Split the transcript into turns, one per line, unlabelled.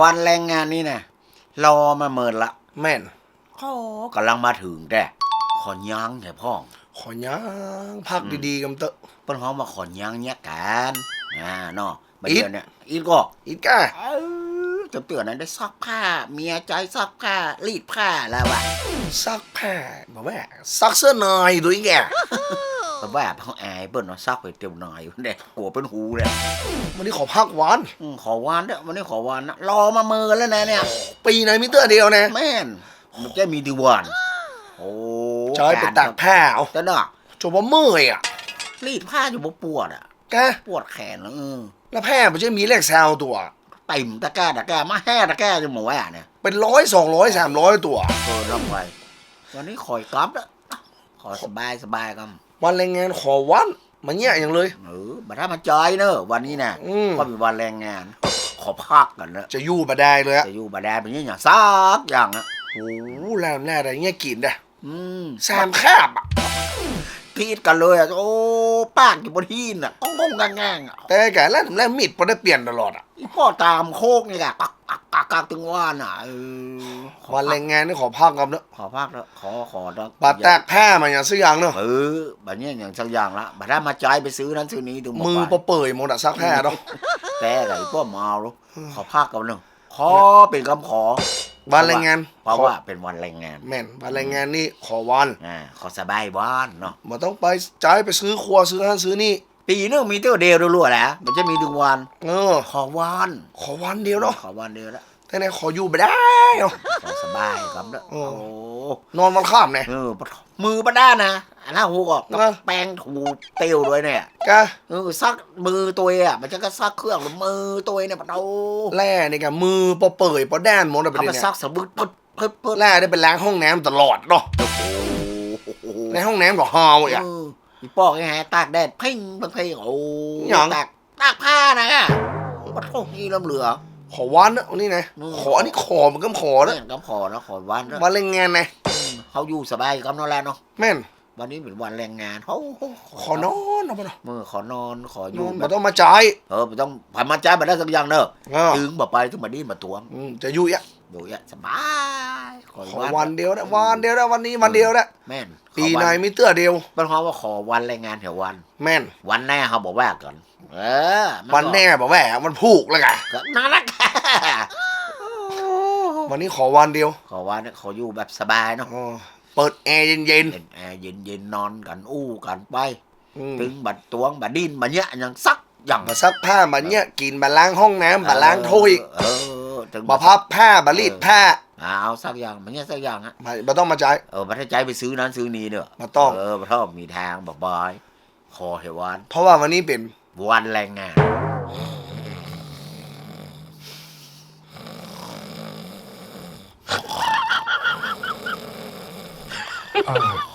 วันแรงงานนี่นะรอมาเมินละ
แม่น
เขากำลังมาถึงแต่ขอนยังแต่พ่อง
ขอย่างพักดีๆกันเตอะ
เปิ้นฮ้องมาขอนยังเนี่ยกันอ่าเนาะบัด
อีท
เดี๋ยวเนี่ยอีทก็
อีกก้า
เออเตือนเตือนนั้นได้ซักผ้า เมียใจซักผ้ารีดผ้าแล้วว่ะ
ซักผ้าบอกว่าซักเสื้อหน่อยดูอีกแก
แต่ว่าเขาอายเปิ้นว่าซักไปเต็มหน่อยเด็กกลัวเป็นหูเลย
วันนี้ขอพักวัน
อืมขอวานเด้อวันนี้ขอวานนะรอมาเมินแล้วนะเนี่ย
ปีไหนมิเตอร์เดียวนะ
แม่นมันจะมีดีวันโอ้
จอยไปตากผ้าเอา
แต่เนาะ
จบว่าเมื่อยอะ
รีดผ้าอยู่บ่ปวดอะ
แก
ปวดแขนแล้วเออ
แล้วแพ้มันจะมีเลขแซวตัว
เต็มตะกร้าตะกร้ามาแห่ตะกร้าจนหมดว่าเนี่ย
เป็นร้อยสองร้อยสามร้อยตัว
เออรับไปวันนี้ขอยกลับแล้วขอสบายสบายกัน
วันแรงงานขอวันมันเนี่ยอย่างเลย
เออบัดถ้ามาจอยเนอะวันนี้นะ
อืม
ก็มีวันแรงงาน ขอพักกันเนอะ
จะอยู่มาได้เลยอะ
จะอยู่บัดแดนเป็นอย่างซักอย่างอะ
โอ้โหแล้วแน่อะไรเงี้ยกินได้
อืม
สามคาบอะ
พีดกันเลยอะโอ้ปากอยู่บนที่น่ะก้องก้องกังงังๆอะ
แต่แกแล้วแล้วมีดพอได้เปลี่ยนตลอดอะ
อีพ่อตามโคกนี่แหละกักกัก กักกักตึงว่านอะเออขอ
วันแรงงานนี่ขอพักกันเนอะ
ขอพักแล้วขอขอดอก
บาดแตกแพ้มาอย่างสักอย่างเนอะ
เออแบบนี้อย่างสักอย่างละบัดถ้ามาจ่ายไปซื้อนั้นซื้อนี้ดู
มือ
ไป
ปะเปื่อยหมดอะซักแพ้เนาะ
แต่ไอ้พวกเมาลูกขอพักกันหนึ่งขอเป็นคำขอ
วันแรงงาน
เพราะว่าเป็นวันแรงงาน
แม่นวันแรงงานนี่ขอวัน
อ่าขอสบายบ้านเนาะ
มันต้องไปจ่ายไปซื้อครัวซื้อนั่นซื้อนี่
ปีนึงมีเที่ยวเดียวรั่วๆแหละมันจะมีดึงวัน
เออ
ขอวัน
ขอวันเดียวเนาะ
ขอวันเดียวละ
แต่ ไหนขออยู่ไปได้เนาะ
ขอสบายครับเนาะ
โอ้
โอ้
นอนวันข้ามเนี่ย
เออมือปะด้านนะอันนั้นหูก็
เออ
แป้งถูเตียวด้วยเนี่ย
กะ
เออซักมือตัวอะมันจะก็ซักเครื่องหรือมือตัวเนี่ยปะโต
แร่นี่กะมือปะเปื่อยปะแดนหมดอะไป
เอาไป
เนี่ย
ซักสะบึดปึ๊ดปึ๊ดปึ๊ด
แร่ได้ไปล้างห้องน้ำตลอดเนาะ
โอ้โห
ในห้องน้ำก็ฮาวอะ
เออมีปอกไอ้ฮะตากแดดเพ่งเพ่งเพ่งโอ้
หยัง
ตากตากผ้านะปะโตนี่ลำเหลือ
ขอวันนะนี่นะ
อืม
ขออันนี้ขอมันก็ขอนะ
เล่นกับขอนะขอวันนะ
วันแรงงานนะ
เขาอยู่สบายกับนั่นแหละเนาะ
แม่น
วันนี้เป็นวันแรงงานเขา
ขอนอนเอาไปเนาะ
มือขอนอนขออน
อยู่
ยู่
มันต้องมาจ่าย
เออไม่ต้องผ่านมาจ้ามาได้สักอย่างเนอะ
เออ
ถึงบ่ไปถึงมาดีมาตวง
อืมจะอยู่อะ
ดูอะสบายขอ
ขอวันเดียวนะวันเดียวนะวันนี้วันเดียวนะ
แม่น
ปีไหนมีเตื้อเดียว
เป็นเพราะว่าขอวันแรงงานแถววัน
แม่น
วันแน่เขาบอกว่าก่อน เออมัก็
วันแน่บอกว่ามันผูกแล้วไง
ก็น่ารัก
วันนี้ขอวันเดียว
ขอวันขออยู่แบบสบายเนาะ
อ๋อเปิดแอร์เย็น
เย็นแอร์เย็นเย็นๆนอนกันอู้กันไป
ๆอืม
ถึงบัดตวงบัดดินบัดเนี้ยยังซักอย่าง
มาซักผ้ามาเนี่ยกินมาล้างห้องน้ำมาล้างถ้วย
เออ ถึง
มาพับผ้ามารีดผ้า
เอาสักอย่างมันเนี้ยสักอย่างฮะ
มามาต้องมาจ่าย
เออมาถ้าใจไปซื้อนั้นซื้อนี้เนอะ
มาต้อง
เออมาต้องมีทางบอกบอยขอเหวัน
เพราะว่าวันนี้เป็น
วันแรงงาน
Ah.